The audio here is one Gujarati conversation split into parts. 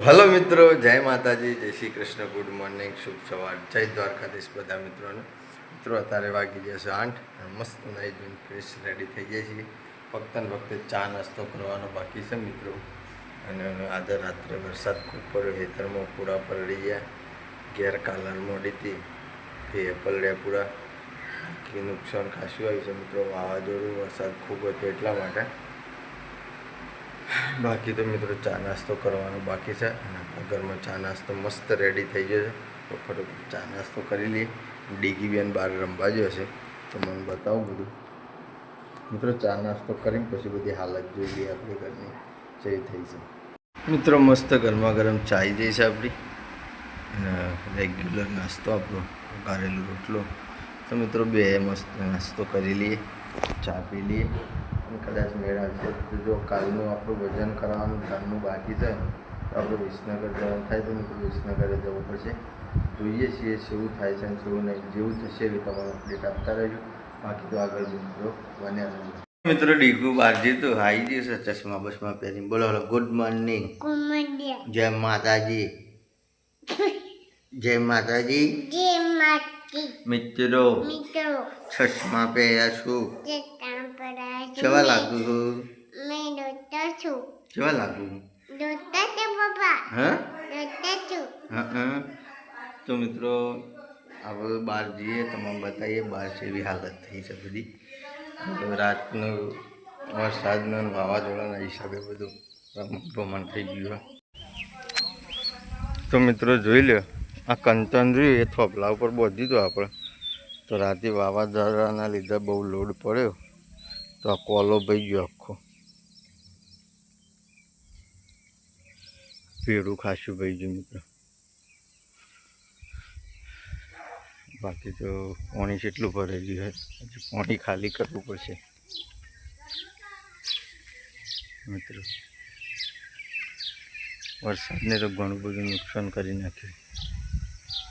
હલો મિત્રો, જય માતાજી, જય શ્રી કૃષ્ણ, ગુડ મોર્નિંગ, શુભ સવાર, જય દ્વારકાધીશ બધા મિત્રોને. મિત્રો, અત્યારે વાગી ગયા છે આઠ મસ્ત નાઈ ધોઈને ફ્રેશ રેડી થઈ ગયા છીએ. ફક્ત ને ફક્ત ચા નાસ્તો કરવાનો બાકી છે મિત્રો. અને આજે રાત્રે વરસાદ ખૂબ પડ્યો, ખેતરમાં પૂરા પલળી ગયા, ઘેર કાલર મોડી હતી એ પલળ્યા પૂરા. કે નુકસાન ખાસું આવ્યું છે મિત્રો, વાવાઝોડું, વરસાદ ખૂબ હતો એટલા માટે. બાકી તો મિત્રો ચા નાસ્તો કરવાનો બાકી છે અને ઘરમાં ચા નાસ્તો મસ્ત રેડી થઈ ગયો છે. તો ફટાફટ ચા નાસ્તો કરી લઈએ. ડીગી બેન બહાર રમવા ગયો છે. તો મને બતાવું બધું. મિત્રો ચા નાસ્તો કરીને પછી બધી હાલત જોઈ લઈએ આપણી ઘરની. જે થઈ છે મિત્રો મસ્ત ગરમા ગરમ ચાઈ જઈ છે આપણી. રેગ્યુલર નાસ્તો આપણો. વઘારેલો રોટલો. તો મિત્રો બે મસ્ત નાસ્તો કરી લઈએ. ચા પી લઈએ. કદાચ મેળ આવશે તો જો કાલનું આપણું વજન કરવાનું કાલનું બાકી છે તો આપણે વિસનગર જવાનું થાય તો મિત્રો વિસનગરે જવું પડશે. જોઈએ છીએ શું થાય છે અને શું નહીં. જેવું થશે એવી તમારે અપડેટ આપતા રહેજો. બાકી તો આગળ મિત્રો બન્યા રહેજો. મિત્રો ડીગુ બહારજી તો હાઈ જશે ચશ્મા બસમા પહેરી બોલો ગુડ મોર્નિંગ જય માતાજી. જય માતાજી. જય માટી મિત્રો મિત્રો. ચશ્મા પહેર્યા છું. કેવા લાગુ છું. કેવા લાગુ તો મિત્રો આપણે બહાર જઈએ. તમને બતાવીએ બહાર જેવી હાલત થઈ છે બધી. રાતનું વરસાદનું વાવાઝોડાના હિસાબે બધું રમણ ભમણ થઈ ગયું તો મિત્રો જોઈ લો આ કંચન રહ્યું, એ થોપલા ઉપર બોધી દીધું આપણે. તો રાતે વાવાઝોડાના લીધે બહુ લોડ પડ્યો. તો આ કોલો ભાઈ ગયો આખો. ભેડું ખાસું ભાઈ ગયું મિત્રો. બાકી તો પાણી ભરે ભરેલું હોય? હજી પાણી ખાલી કરવું પડશે. મિત્રો, વરસાદને તો ઘણું બધું નુકસાન કરી નાખ્યું.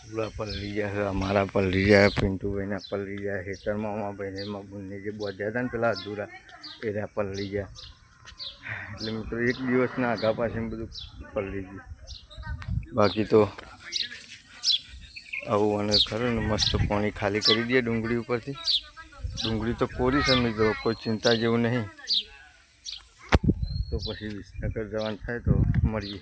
પૂરા પલળી જાય અમારા પલળી જાય પિન્ટુભાઈના પલળી જાય હેતરમાં અમાભાઈને બંને જે બોધ્યા હતા ને પેલા અધૂરા એ રહ્યા પલળી ગયા. એટલે મિત્રો એક દિવસના આગા પાછળ બધું પલળી ગયું. બાકી તો આવું અને ખરું ને મસ્ત પાણી ખાલી કરી દઈએ ડુંગળી ઉપરથી. ડુંગળી તો કોરી છે મિત્રો, કોઈ ચિંતા જેવું નહીં. તો પછી વિસનગર જવાનું થાય તો મળીએ.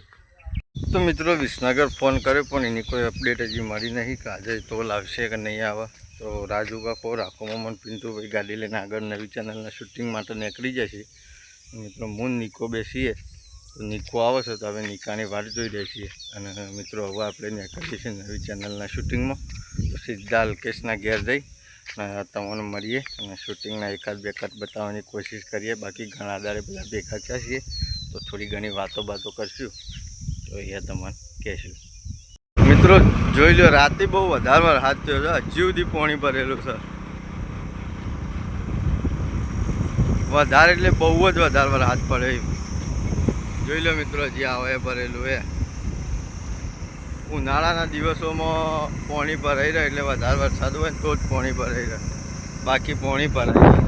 તો મિત્રો વિસનગર ફોન કર્યો, પણ એની કોઈ અપડેટ હજી મળી નહીં કે આજે તો લાવશે કે નહીં આવે. તો રાજુ કાકો રાખો મમન પિન્ટુભાઈ ગાડી લઈને આગળ નવી ચેનલના શૂટિંગ માટે નીકળી જશે. મિત્રો, હું નિકો બેસીએ. તો નિકો આવે છે, તો હવે નિકાની વાટ જોઈ રહી અને મિત્રો, હવે આપણે નીકળીએ છીએ નવી ચેનલના શૂટિંગમાં તો સીધા અલ્કેશના ઘેર જઈ તમને મળીએ અને શૂટિંગના એકાદ બે કટ બતાવવાની કોશિશ કરીએ. બાકી ઘણા આધારે બધા ભેગા થયા છીએ. તો થોડી ઘણી વાતો બાતો કરશું. તો તમારે. કહેશું મિત્રો, જોઈ લો, રાતે બહુ વધારે હાથ થયો છે. હજી સુધી પાણી ભરેલું છે. વધારે એટલે બહુ જ વધારે હાથ પડે જોઈ લો મિત્રો જે આવે એ ભરેલું એ ઉનાળાના દિવસોમાં પાણી ભરાઈ રહે એટલે વધારે વરસાદ હોય તો જ પાણી ભરાઈ રહે. બાકી પાણી ભરાઈ રહે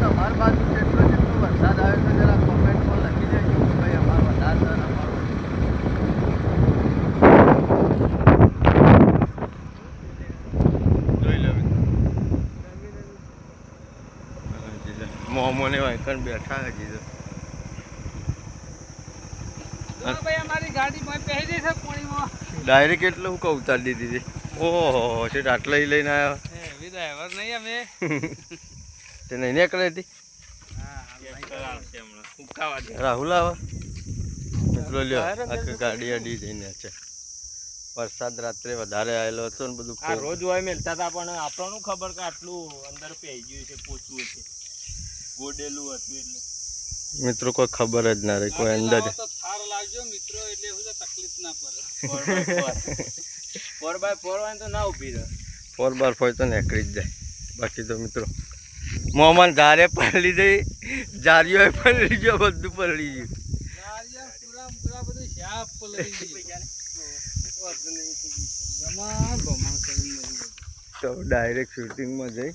તમારી બાજુ જેટલો જેટલો વરસાદ આવે તો જરા કોમેન્ટમાં લખી દેજો કે ભાઈ અમારો વધારે છે ને અમારો જોઈ લો મોમો ને વાંકણ બેઠા હજી તો જો ભાઈ અમારી ગાડીમાં પહેરી છે પાણીમાં. ડાયરેક્ટ એટલે હું કહું ઉતારી દીધી હતી ઓહો છે આટલા લઈને આવ્યો? એ વિદાય નહીં અમે. તે નહીં નીકળે હતી રાહુલ આવે. મિત્રો લ્યો આખી ગાડી અડી જઈને છે. વરસાદ રાત્રે વધારે આવેલો હતો ને બધું રોજ હોય મેલતા હતા પણ આપણને ખબર કે આટલું અંદર પેઈ ગયું છે પોચવું છે. ગોડેલું હતું એટલે. મિત્રો કોઈ ખબર જ ના રહી કોઈ અંદર તો થાર લાવજો મિત્રો એટલે હું તકલીફ ના પડે. Four by four. વાય તો ના ઊભી રહે. ફોર બાર ફોર તો નીકળી જ જાય. બાકી તો મિત્રો મોહમન ધારે પડી જઈ જારીઓ પડી ગયો. બધું પડી ગયું. બધું તો ડાયરેક્ટ શૂટિંગમાં જઈ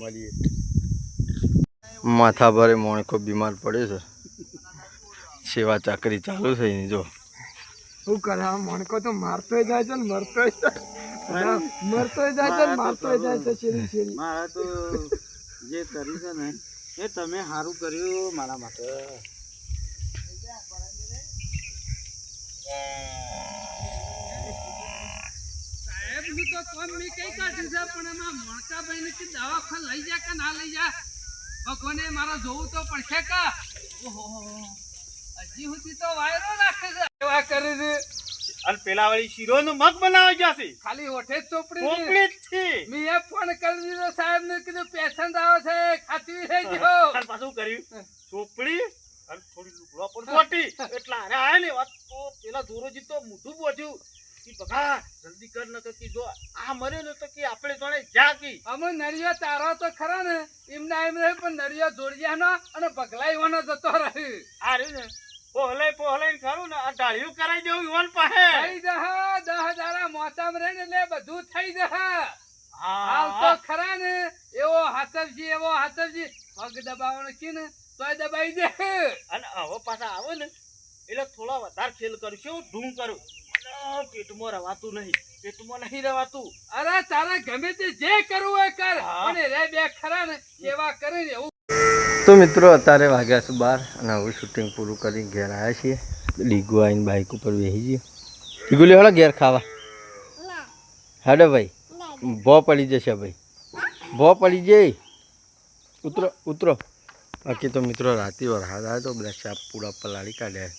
મળીએ. માથા ભારે મોણકો બીમાર પડ્યો છે? સેવા ચાકરી ચાલુ છે એની જો. શું કરે? મોણકો તો મારતોય જાય છે ને મરતો જાય મરતોય જાય છે ને મારતોય જાય છે શેરી શેરી. મારા તો જે કર્યું છે ને એ તમે સારું કર્યું મારા માટે. સાહેબનું તો કોમ મેં કઈ કાઢ્યું છે પણ એમાં મોણકાભાઈ ને દવાખાન લઈ જા કે ના લઈ જા? ભગવાને મારા જોવું તો પડશે કે? ઓહો હજી સુધી તો વાયરો રાખે છે. એવા કરી દે અને પેલા વાળી શીરો નું મગ બનાવી જશે ખાલી ઓઠે ચોપડી ચોપડી. જ છે. મેં એ ફોન કરી દીધો સાહેબ ને કીધું પેશન્ટ આવે છે ખાતરી થઈ ગયો અને પાછું કર્યું? ચોપડી અને થોડી લુગડા પણ ચોટી. એટલા અરે આયા ને વાત તો પેલા ધોરોજી તો મોઢું બોધ્યું કે બગા જલ્દી કર ન તો કે જો આ મર્યો ને તો કે આપણે જોડે જા કી. અમે નરિયો તારો તો ખરા ને એમના એમ રહે પણ નરિયો દોડિયાનો અને પગલાઈવાનો જતો રહે. આ રહ્યું ને પોહલાઈ પોહલાઈ ખરું ને આ ઢાળિયું કરાઈ દેવું ઈવન પાસે. થઈ જશે દસ હજાર મોસામ રહે ને એટલે બધું થઈ જશે હાલ તો ખરા ને એવો હાથવજી એવો હાથવજી. પગ દબાવવાનો કી ને તોય દબાઈ દે અને હવે પાછા આવે ને એટલે થોડા વધારે ખેલ કરું છું ઢૂં કરું. પેટમાં રવાતું નહીં. પેટમાં નહીં રવાતું. અરે તારે ગમે તે જે કરવું હોય કર. અને રે બે ખરા ને એવા કરે ને એવું. તો મિત્રો અત્યારે વાગ્યા છે બાર અને હવે શૂટિંગ પૂરું કરી ઘેર આવ્યા છીએ. ડીગુ આવીને બાઇક ઉપર બેસી જઈએ ડીગુ લે હળો ઘેર ખાવા. હેડો ભાઈ. ભો પડી જશે ભાઈ. ભો પડી જાય ઉતરો ઉતરો. બાકી તો મિત્રો રાતે વરસાદ આવ્યો તો બધા સાપ પૂરા પલાળી કાઢ્યા.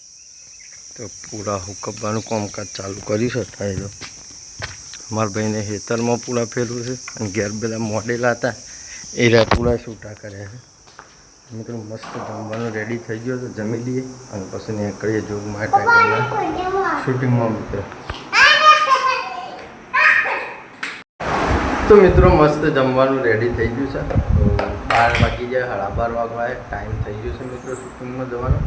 તો પૂરા હુકવવાનું કામકાજ ચાલુ કર્યું છે થાય તો. મારા ભાઈને હેતરમાં પૂરા ફેરવું છે અને ઘેર બધા મોડેલા હતા એ રહ્યા પૂરા છૂટા કર્યા છે. મિત્રો મસ્ત જમવાનું રેડી થઈ ગયો તો જમી લઈએ અને પછી નીકળીએ જોગ માટે શૂટિંગમાં મિત્રો. તો મિત્રો મસ્ત જમવાનું રેડી થઈ ગયું છે. તો બાર વાગી જાય સાડા બાર વાગવા ટાઈમ થઈ ગયો છે મિત્રો શૂટિંગમાં જવાનો.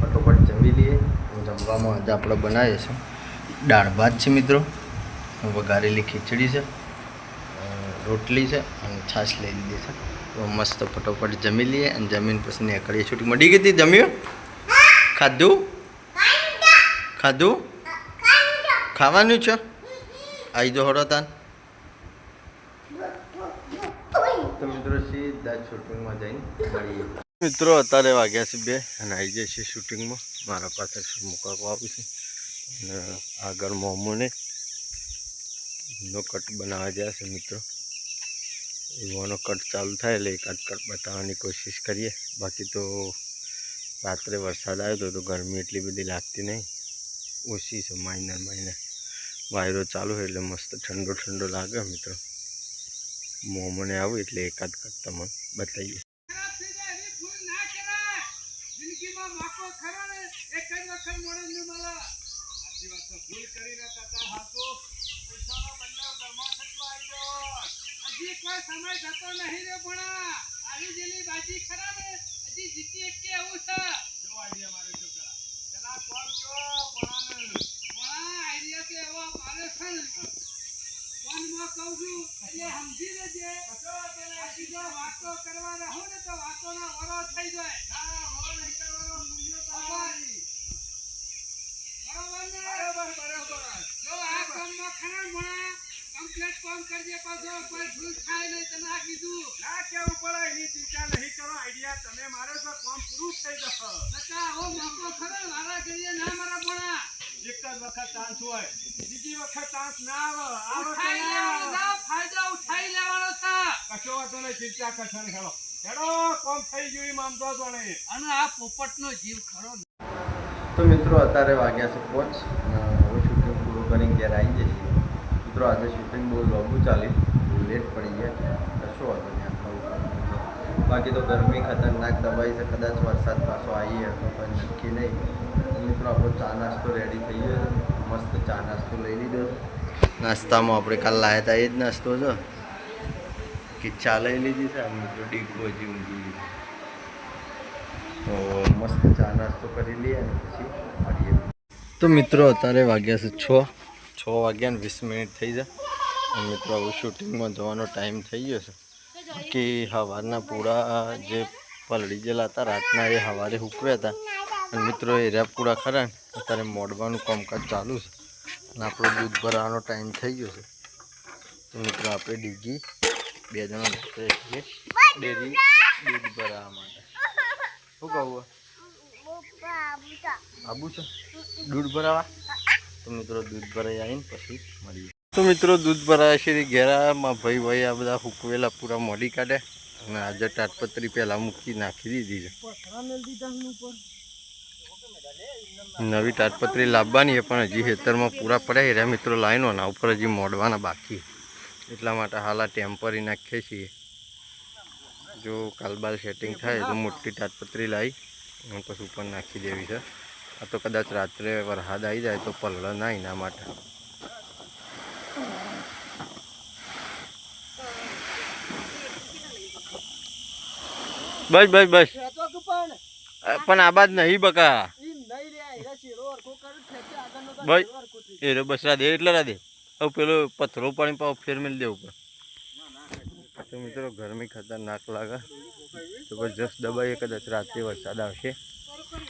ફટોફટ જમી લઈએ. જમવામાં આજે આપણે બનાવીએ છીએ. દાળ ભાત છે મિત્રો. વઘારેલી ખીચડી છે રોટલી છે અને છાશ લઈ લીધી છે. તો મસ્ત ફટોફટ જમી લઈએ અને જમીન પછી નીકળીએ છૂટી મળી ગઈ હતી જમ્યું? ખાધું? ખાધું? ખાવાનું છે? આવી જો હળો તાન. તો મિત્રો સીધા શૂટિંગમાં જઈને મિત્રો, અત્યારે વાગ્યા છે બે અને આવી જાય છે શૂટિંગમાં. મારા મુકાકો આવ્યું છે? અને આગળ મોમોને નો કટ બનાવવા ગયા છે મિત્રો. યુવાનો કટ ચાલુ થાય એટલે એકાદ કટ બતાવવાની કોશિશ કરીએ. બાકી તો રાત્રે વરસાદ આવ્યો તો ગરમી એટલી બધી લાગતી નહીં. ઓછી છે માઇનર માઇનર વાયરો ચાલુ હોય એટલે મસ્ત ઠંડો ઠંડો લાગે મિત્રો. મોમને આવું એટલે એકાદ કટ તમને બતાવીએ ખરાબ થઈ જાય એવી ભૂલ ના કરાય જિંદગીમાં મોકો ખરો ને આઈડિયા મારે મારે છે ફોનમાં કહું છું, એટલે સમજી લેજે. વાતો કરવા રહો ને તો વાતોના વરો થઈ જાય. ના વરો નહીં કરવાનો મૂલ્યો તમારી બરોબર ને બરોબર બરોબર જો આ કામમાં ખરા ભણા કમ્પ્લીટ કામ કરજે પાછો કોઈ ભૂલ થાય આ કીધું. ના કેવું પડે? એની ચિંતા નહીં કરો. આઈડિયા તમે મારો તો કામ પૂરું થઈ જશે. બકા આવો મોકો ખરો મારા કરીએ ના મારા ભણા એક જ વખત ચાન્સ હોય. બીજી વખત ચાન્સ ના આવે. ઉઠાઈ ના ફાયદો ઉઠાઈ લેવાનો છે કશો વાતો નહીં ચિંતા કરશો નહીં હેડો. હેડો કોમ થઈ ગયું એમ આમ તો જાણે. અને આ પોપટનો જીવ ખરો તો મિત્રો અત્યારે વાગ્યા છે પોચ. હવે શૂટિંગ પૂરું કરીને ઘેર આવી જઈએ. મિત્રો આજે શૂટિંગ બહુ લાંબુ ચાલ્યું. લેટ પડી ગયા કશો વાંધો નહીં આટલા બાકી તો ગરમી ખતરનાક દબાઈ છે, કદાચ વરસાદ પાછો આવીએ તો પણ નક્કી નહીં. મિત્રો, આપણો ચા નાસ્તો રેડી થઈ ગયો મસ્ત ચા નાસ્તો લઈ લીધો. નાસ્તામાં આપણે કાલ લાવ્યા હતા એ જ નાસ્તો છે. કે ચા લઈ લીધી છે મિત્રો ડીગો હજી ઊંઘી તો મસ્ત ચા નાસ્તો કરી લઈએ અને પછી મળીએ. તો મિત્રો, અત્યારે વાગ્યા છે છ. છ વાગ્યા ને વીસ મિનિટ થઈ જાય મિત્રો, હવે શૂટિંગમાં જવાનો ટાઈમ થઈ ગયો છે. બાકી સવારના પૂરા જે પલળી ગયેલા હતા રાતના એ સવારે ઉકવ્યા હતા. અને મિત્રો, એ રહ્યા પૂરા ખરા. અત્યારે મોડવાનું કામકાજ ચાલુ છે. અને આપણો દૂધ ભરવાનો ટાઈમ થઈ ગયો છે. તો મિત્રો, આપણે ડીજી બે જણા બેસીએ છીએ ડેરી દૂધ ભરાવા માટે. શું કહું આબુ છે? દૂધ ભરાવા? તો મિત્રો, દૂધ ભરાઈ આવીને પછી મળીએ. તો મિત્રો, દૂધ ભરાયા છે, ઘેરામાં ભાઈ ભાઈ આ બધા હુકવેલા પૂરા મોડી કાઢે અને આજે તાટપત્રી પહેલાં મૂકી નાખી દીધી છે. નવી તાટપત્રી લાવવાની પણ હજી ખેતરમાં પૂરા પડ્યા રહ્યા મિત્રો, લાઈનો ના ઉપર હજી મોડવાના બાકી એટલા માટે હાલ આ ટેમ્પરી નાખીએ છીએ. જો કાલબાલ સેટિંગ થાય, તો મોટી તાટપત્રી લાવી પછી ઉપર નાખી દેવી છે. આ તો કદાચ રાત્રે વરસાદ આવી જાય તો પલળ ના, એના માટે. બસ બસ બસ. અ, પણ આ બાદ નહીં બકા. ભાઈ એ રે બસ. રાધે એટલે રાધે. હવે પેલો પથ્થરો પાણી પાવ ફેર મેળ દેવું પડે. તો મિત્રો ગરમી ખતરનાક લાગે. જબરજસ્ત દબાઈએ કદાચ રાત્રે વરસાદ આવશે.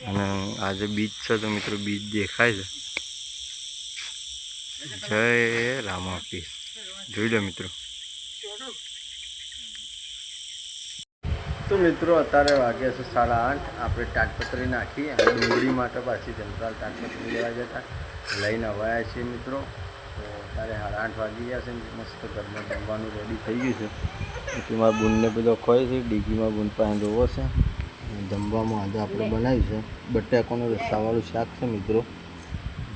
અને આજે બીચ છે તો મિત્રો બીચ દેખાય છે. જય રામ જોઈ લો મિત્રો. તો મિત્રો અત્યારે વાગ્યા છે સાડા આઠ. આપણે તાટપત્રી નાખી અને ડુંગળી માટે પાછી જનતાલ તાટપત્રી લેવા જતા લઈને અવાયા છીએ મિત્રો. તો અત્યારે સાડા આઠ વાગી ગયા છે. મસ્ત ઘરમાં જમવાનું રેડી થઈ ગયું છે. પછી મારા બૂનને બધો ખોય છે. ડીગીમાં બૂન પાસે જોવો છે. જમવામાં આજે આપણે બનાવ્યું છે. બટાકાનું રસાવાળું શાક છે મિત્રો.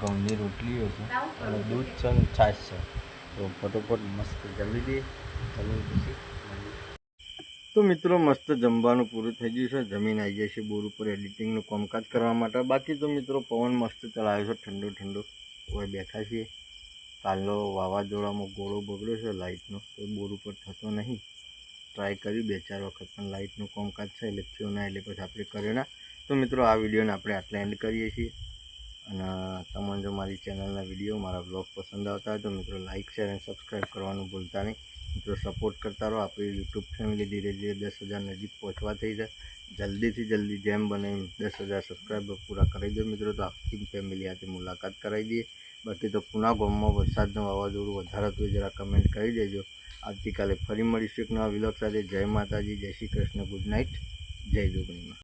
ઘઉંની રોટલીઓ છે. અને દૂધ છે અને છાશ છે. તો ફટોફટ મસ્ત જમી દઈએ જમી પછી. તો મિત્રો મસ્ત જમવાનું પૂરું થઈ ગયું છે. જમીન આવી જાય છે બોર ઉપર એડિટિંગનું કામકાજ કરવા માટે. બાકી તો મિત્રો પવન મસ્ત ચલાવ્યો છે, ઠંડુ ઠંડુ. હવે બેઠા છીએ. કાલનો વાવાઝોડામાં ગોળો બગડ્યો છે લાઇટનો તો બોર ઉપર થતો નહીં. ટ્રાય કરી બે ચાર વખત પણ લાઇટનું કામકાજ છે એટલે થયો ના, એટલે પછી આપણે કર્યો ના. તો મિત્રો આ વિડીયોને આપણે આટલા એન્ડ કરીએ છીએ. અને તમને જો મારી ચેનલના વીડિયો, મારા બ્લોગ પસંદ આવતા હોય તો મિત્રો લાઇક શેર અને સબસ્ક્રાઈબ કરવાનું ભૂલતા નહીં. મિત્રો સપોર્ટ કરતા રહો. આપણી યુટ્યુબ ફેમિલી ધીરે ધીરે દસ હજાર નજીક પહોંચવા થઈ જાય જલ્દીથી જલ્દી જેમ બને એમ દસ હજાર સબસ્ક્રાઈબર પૂરા કરી દો મિત્રો. તો આખી ફેમિલી સાથે મુલાકાત કરાવી દઈએ. બાકી તો પુના ગામમાં વરસાદનું વાવાઝોડું વધારે હતું જરા કમેન્ટ કરી દેજો. આવતીકાલે ફરી મળીશું એક નવા વિલોક સાથે. જય માતાજી, જય શ્રી કૃષ્ણ. ગુડ નાઇટ જય જોગણીમાં.